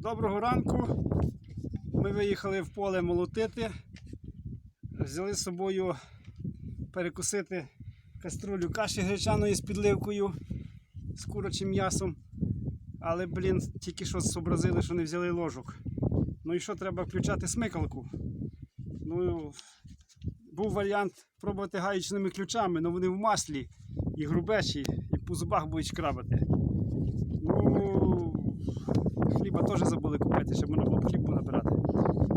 Доброго ранку. Ми виїхали в поле молотити. Взяли з собою перекусити каструлю каші гречаної з підливкою з курячим м'ясом. Але, блін, тільки що зобразили, що не взяли ложок. Ну і що, треба включати смикалку. Ну, був варіант пробувати гаючними ключами, але вони в маслі і грубеші, і по зубах будуть крабати. Ну, хліба теж забули купити, щоб можна було хліб набирати.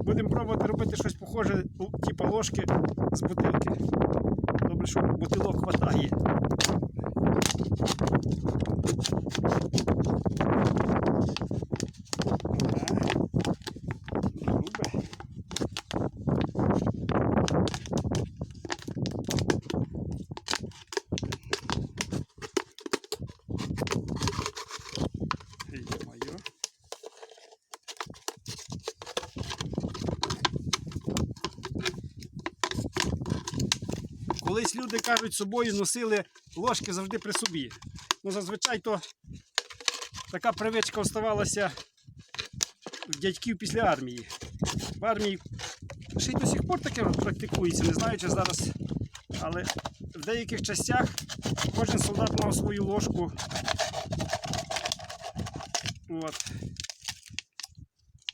Будемо пробувати робити щось похоже, типу ложки з бутилки. Добре, що бутилок хватає. Колись люди кажуть, собою носили ложки завжди при собі. Ну, зазвичай то така привичка оставалася в дядьків після армії. В армії ще й до сих пор таке практикується, не знаю, чи зараз. Але в деяких частях кожен солдат мав свою ложку. От.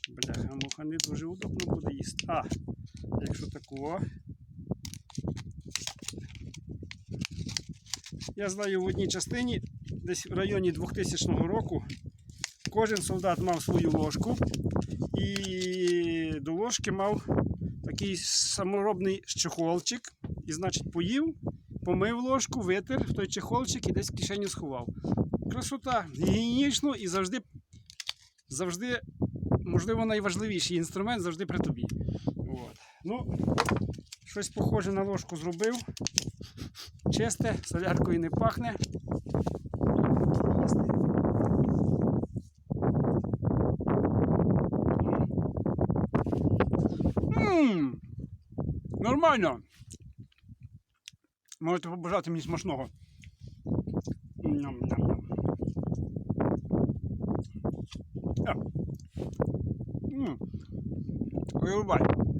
Бляха, муха не дуже удобно буде їсти. А, якщо такого. Я знаю в одній частині, десь в районі 2000 року, кожен солдат мав свою ложку і до ложки мав такий саморобний чехолчик. І, значить, поїв, помив ложку, витер в той чехолчик і десь в кишеню сховав. Красота, гігієнічно і завжди, завжди, можливо, найважливіший інструмент завжди при тобі. От. Ну, щось похоже на ложку зробив. Чисте, соляркою не пахне. Ммм, нормально. Можете побажати мені смачного. Ням-ням-ням. Вирубай.